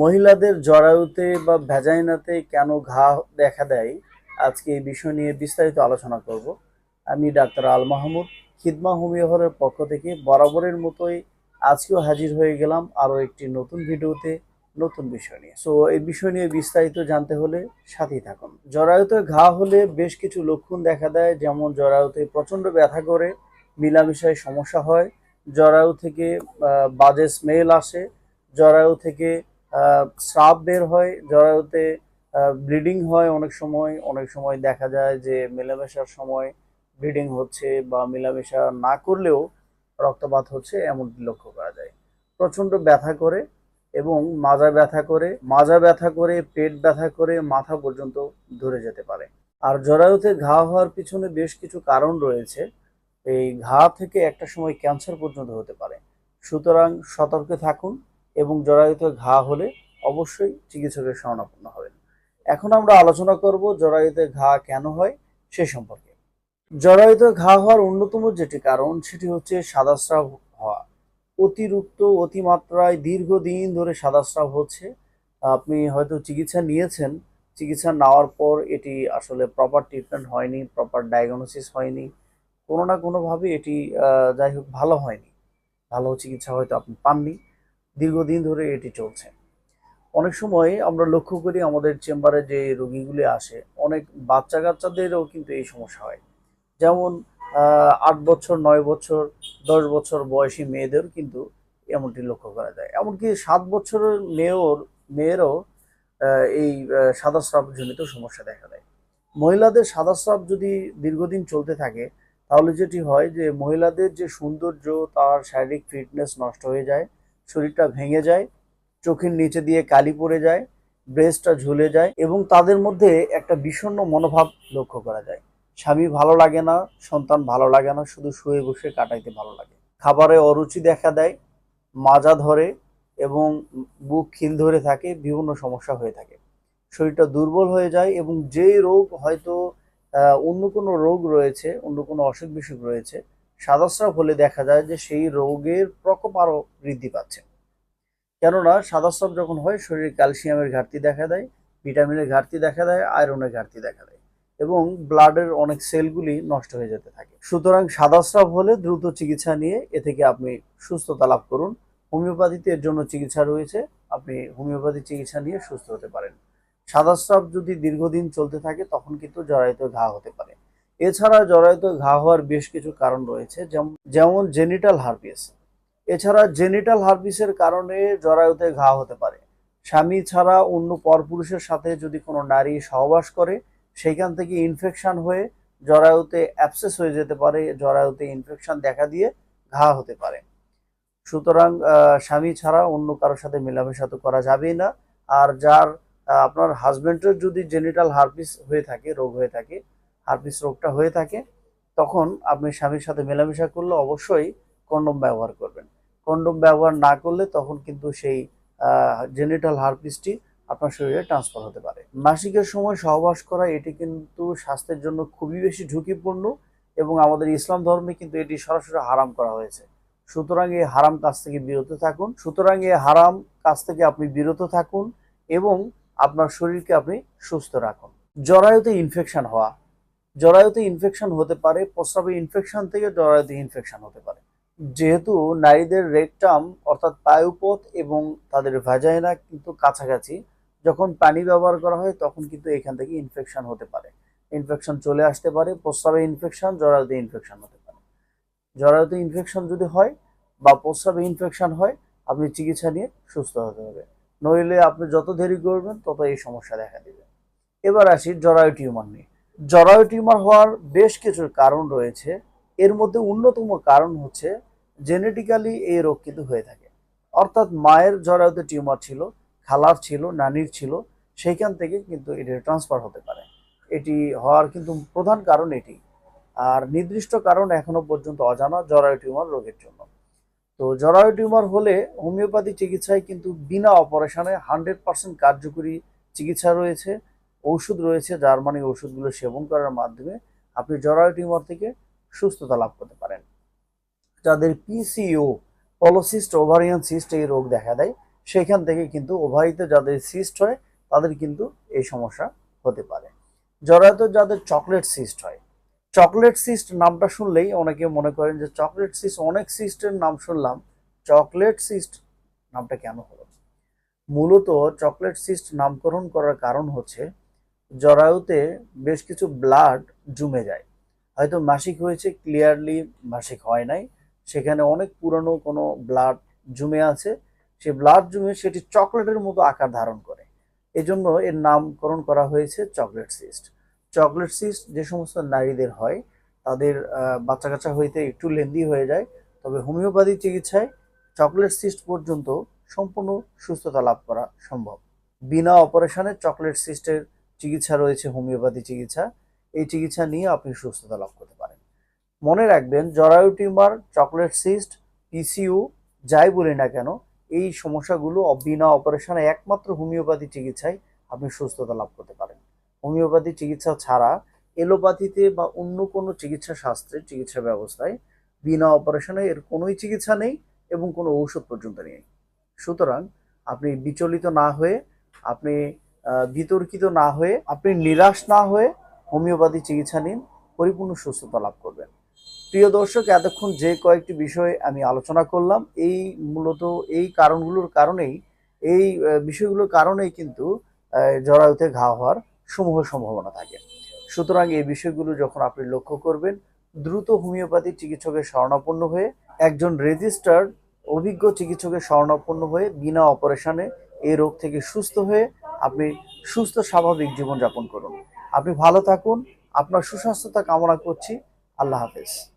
মহিলাদের জরায়ুতে বা ভ্যাজাইনাতে কেন ঘা দেখা দেয়? আজকে এই বিষয় নিয়ে বিস্তারিত আলোচনা করব। আমি ডাক্তার আল মাহমুদ, খিদমা হোমিওহরের পক্ষ থেকে বরাবরের মতোই আজকেও হাজির হয়ে গেলাম আরও একটি নতুন ভিডিওতে নতুন বিষয় নিয়ে। সো এই বিষয় নিয়ে বিস্তারিত জানতে হলে সাথেই থাকুন। জরায়ুতে ঘা হলে বেশ কিছু লক্ষণ দেখা দেয়, যেমন জরায়ুতে প্রচণ্ড ব্যথা করে, মিলামিশায় সমস্যা হয়, জরায়ু থেকে বাজে স্মেল আসে, জরায়ু থেকে স্রাব বের হয়, জরায়ুতে ব্লিডিং হয় অনেক সময়। অনেক সময় দেখা যায় যে মেলামেশার সময় ব্লিডিং হচ্ছে বা মেলামেশা না করলেও রক্তপাত হচ্ছে এমনটি লক্ষ্য করা যায়। প্রচণ্ড ব্যথা করে এবং মাজা ব্যথা করে, মাজা ব্যথা করে, পেট ব্যথা করে, মাথা পর্যন্ত ধরে যেতে পারে। আর জরায়ুতে ঘা হওয়ার পিছনে বেশ কিছু কারণ রয়েছে। এই ঘা থেকে একটা সময় ক্যান্সার পর্যন্ত হতে পারে। সুতরাং সতর্কে থাকুন এবং জরায়ুতে ঘা হলে অবশ্যই চিকিৎসকের শরণাপন্ন হবেন। এখন আমরা আলোচনা করব জরায়ুতে ঘা কেন হয় সে সম্পর্কে। জরায়ুতে ঘা হওয়ার অন্যতম যেটি কারণ সেটি হচ্ছে সাদাস্রাব হওয়া। অতিরিক্ত অতিমাত্রায় দীর্ঘদিন ধরে সাদাস্রাব হচ্ছে। আপনি হয়তো চিকিৎসা নিয়েছেন, চিকিৎসা নেওয়ার পর এটি আসলে প্রপার ট্রিটমেন্ট হয়নি প্রপার ডায়াগনোসিস হয়নি। কোনো না কোনোভাবে এটি যাই হোক, ভালো হয়নি। ভালো চিকিৎসা হয়তো আপনি পাননি। দীর্ঘদিন ধরে এটি চলছে। অনেক সময় আমরা লক্ষ্য করি আমাদের চেম্বারে যে রোগীগুলি আসে অনেক বাচ্চা কাচ্চাদেরও কিন্তু এই সমস্যা হয়। যেমন আট বছর নয় বছর দশ বছর বয়সী মেয়েদের কিন্তু এমনটি লক্ষ্য করা যায়। এমনকি সাত বছরের মেয়ের মেয়েরও এই আহ, সাদাস্রাবজনিত সমস্যা দেখা দেয়। মহিলাদের সাদাস্রাব যদি দীর্ঘদিন চলতে থাকে তাহলে যেটি হয় যে মহিলাদের যে সৌন্দর্য তার শারীরিক ফিটনেস নষ্ট হয়ে যায় শরীরটা ভেঙে যায়, চোখের নিচে দিয়ে কালি পড়ে যায় ব্রেস্টটা ঝুলে যায় এবং তাদের মধ্যে একটা বিষণ্ণ মনোভাব লক্ষ্য করা যায়। স্বামী ভালো লাগে না, সন্তান ভালো লাগে না, শুধু শুয়ে বসে কাটাইতে ভালো লাগে। খাবারে অরুচি দেখা দেয়, মাজা ধরে এবং বুক খিল ধরে থাকে, বিভিন্ন সমস্যা হয়ে থাকে। শরীরটা দুর্বল হয়ে যায় এবং যে রোগ হয়তো অন্য কোনো রোগ রয়েছে, অন্য কোনো অসুখ বিসুখ রয়েছে সাদাস্রাব হলে দেখা যায় যে সেই রোগের প্রকোপ আরও বৃদ্ধি পাচ্ছে। কেননা সাদাস্রাব যখন হয়, শরীরে ক্যালসিয়ামের ঘাটতি দেখা দেয়, ভিটামিনের ঘাটতি দেখা দেয়, আয়রনের ঘাটতি দেখা দেয় এবং ব্লাডের অনেক সেলগুলি নষ্ট হয়ে যেতে থাকে। সুতরাং সাদাস্রাব হলে দ্রুত চিকিৎসা নিয়ে এ থেকে আপনি সুস্থতা লাভ করুন। হোমিওপ্যাথিতে এর জন্য চিকিৎসা রয়েছে, আপনি হোমিওপ্যাথি চিকিৎসা নিয়ে সুস্থ হতে পারেন। সাদাস্রাব যদি দীর্ঘদিন চলতে থাকে, তখন কিন্তু জরায়ুতে ঘা হতে পারে। এছাড়া জরায়ুতে ঘা হওয়ার বেশ কিছু কারণ রয়েছে, যেমন জেনিটাল হার্পিস। এছাড়া জেনিটাল হার্পিসের কারণে জরায়ুতে ঘা হতে পারে। স্বামী ছাড়া অন্য পরপুরুষের সাথে যদি কোনো নারী সহবাস করে, সেইখান থেকে ইনফেকশন হয়ে জরায়ুতে অ্যাপসেস হয়ে যেতে পারে, জরায়ুতে ইনফেকশন দেখা দিয়ে ঘা হতে পারে। সুতরাং স্বামী ছাড়া অন্য কারোর সাথে মেলামেশা তো করা যাবেই না। আর যার আপনার হাজবেন্ডের যদি জেনিটাল হার্পিস হয়ে থাকে, রোগ হয়ে থাকে হার্পিস রোগটা হয়ে থাকে, তখন আপনি স্বামীর সাথে মেলামেশা করলে অবশ্যই কন্ডম ব্যবহার করবেন। কন্ডম ব্যবহার না করলে তখন কিন্তু সেই জেনিটাল হার্পিসটি আপনার শরীরে ট্রান্সফার হতে পারে। মাসিকের সময় সহবাস করা, এটি কিন্তু স্বাস্থ্যের জন্য খুবই বেশি ঝুঁকিপূর্ণ এবং আমাদের ইসলাম ধর্মে কিন্তু এটি সরাসরি হারাম করা হয়েছে। সুতরাং এই হারাম কাজ থেকে বিরত থাকুন, সুতরাং এই হারাম কাজ থেকে আপনি বিরত থাকুন এবং আপনার শরীরকে আপনি সুস্থ রাখুন। জরায়ুতে ইনফেকশন হওয়া জরায়ুতে ইনফেকশন হতে পারে, প্রস্রাবে ইনফেকশন থেকে জরায়ুতে ইনফেকশন হতে পারে। যেহেতু নারীদের রেকটাম অর্থাৎ পায়ুপথ এবং তাদের ভ্যাজাইনা কিন্তু কাছাকাছি, যখন পানি ব্যবহার করা হয় তখন কিন্তু এখান থেকে ইনফেকশন হতে পারে। ইনফেকশন চলে আসতে পারে, প্রস্রাবে ইনফেকশন জরায়ুতে ইনফেকশন হতে পারে। জরায়ুতে ইনফেকশন যদি হয় বা প্রস্রাবে ইনফেকশন হয়, আপনি চিকিৎসা নিয়ে সুস্থ হতে হবে। নইলে আপনি যত দেরি করবেন, তত এই সমস্যা দেখা দেবে। এবার আসি জরায়ু টিউমার নিয়ে। জরায়ু টিউমার হওয়ার বেশ কিছু কারণ রয়েছে। এর মধ্যে অন্যতম কারণ হচ্ছে জেনেটিক্যালি এই রোগ কিন্তু হয়ে থাকে। অর্থাৎ মায়ের জরায়ুতে টিউমার ছিল, খালার ছিল, নানির ছিল, সেইখান থেকে কিন্তু এটি ট্রান্সফার হতে পারে। এটি হওয়ার কিন্তু প্রধান কারণ এটি। আর নির্দিষ্ট কারণ এখনও পর্যন্ত অজানা জরায়ু টিউমার রোগের জন্য। তো জরায়ু টিউমার হলে হোমিওপ্যাথি চিকিৎসায় কিন্তু বিনা অপারেশনে হান্ড্রেড পার্সেন্ট কার্যকরী চিকিৎসা রয়েছে। ঔষধ রয়েছে, যার মানে ওষুধগুলো সেবন করার মাধ্যমে আপনি জরায়ু টিউমার থেকে সুস্থতা লাভ করতে পারেন। যাদের পিসিও পলোসিস্ট ওভারিয়ান সিস্ট এই রোগ দেখা দেয়, সেখান থেকে কিন্তু ওভারিতে যাদের সিস্ট হয়, তাদের কিন্তু এই সমস্যা হতে পারে। জরায়ুতে যাদের চকলেট সিস্ট হয় চকলেট সিস্ট নামটা শুনলেই অনেকে মনে করেন যে চকলেট সিস্ট অনেক সিস্টের নাম শুনলাম চকলেট সিস্ট নামটা কেন হলো? মূলত চকলেট সিস্ট নামকরণ করার কারণ হচ্ছে জরায়ুতে বেশ কিছু ব্লাড জমে যায়। হয়তো মাসিক হয়েছে ক্লিয়ারলি মাসিক হয় নাই। সেখানে অনেক পুরনো কোনো ব্লাড জমে আছে। সে ব্লাড জমে সেটি চকলেটের মতো আকার ধারণ করে। এজন্য এর নামকরণ করা হয়েছে চকলেট সিস্ট চকলেট সিস্ট যে সমস্ত নারীদের হয়, তাদের বাচ্চা কাচ্চা হইতে একটু লেন্দি হয়ে যায়। তবে হোমিওপ্যাথি চিকিৎসায় চকলেট সিস্ট পর্যন্ত সম্পূর্ণ সুস্থতা লাভ করা সম্ভব। বিনা অপারেশনে চকলেট সিস্টের চিকিৎসা রয়েছে, হোমিওপ্যাথি চিকিৎসা। এই চিকিৎসা নিয়ে আপনি সুস্থতা লাভ করতে পারেন। মনে রাখবেন, জরায়ু টিউমার, চকলেট সিস্ট পিসিউ যাই বলি না কেন, এই সমস্যাগুলো বিনা অপারেশনে একমাত্র হোমিওপ্যাথি চিকিৎসায় আপনি সুস্থতা লাভ করতে পারেন। হোমিওপ্যাথি চিকিৎসা ছাড়া এলোপ্যাথিতে বা অন্য কোনো চিকিৎসা শাস্ত্রে, চিকিৎসা ব্যবস্থায় বিনা অপারেশনে এর কোনোই চিকিৎসা নেই এবং কোনো ঔষধ পর্যন্ত নেই। সুতরাং আপনি বিচলিত না হয়ে আপনি বিতর্কিত না হয়ে, আপনি নিরাশ না হয়ে হোমিওপ্যাথি চিকিৎসা নিন, পরিপূর্ণ সুস্থতা লাভ করবেন। প্রিয় দর্শক, এতক্ষণ যে কয়েকটি বিষয় আমি আলোচনা করলাম, এই মূলত এই কারণগুলোর কারণেই, এই বিষয়গুলোর কারণেই কিন্তু জরায়ুতে ঘা হওয়ার সমূহ সম্ভাবনা থাকে। সুতরাং এই বিষয়গুলো যখন আপনি লক্ষ্য করবেন, দ্রুত হোমিওপ্যাথি চিকিৎসকের শরণাপন্ন হয়ে, একজন রেজিস্টার্ড অভিজ্ঞ চিকিৎসকের শরণাপন্ন হয়ে, বিনা অপারেশনে এই রোগ থেকে সুস্থ হয়ে আপনি সুস্থ স্বাভাবিক জীবনযাপন করুন। আপনি ভালো থাকুন। আপনার সুস্বাস্থ্যতা কামনা করছি। আল্লাহ হাফেজ।